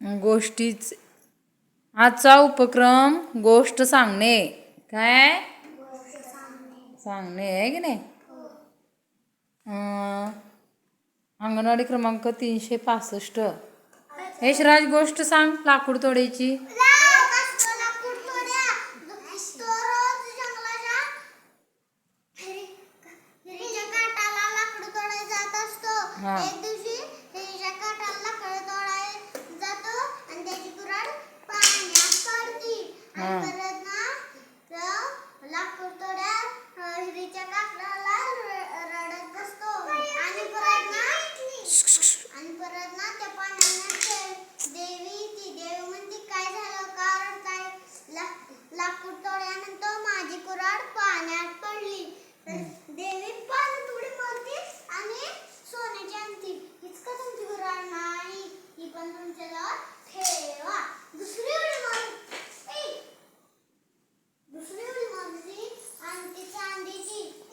गोष्टीच आजचा उपक्रम गोष्ट सांगणे. काय? सांगणे आहे की नाही? अंगणवाडी क्रमांक तीनशे पासष्ट. यशराज गोष्ट सांग लाकूड तोडायची हा. लाकूड रडत बसतो. आणि परत आणि परत ना त्या पाण्याने देवी ती देवी म्हणते काय झालं? कारण काय? लाकूड तोड्यानंतर माझी कुऱ्हाड पाण्यात पडली. 上电视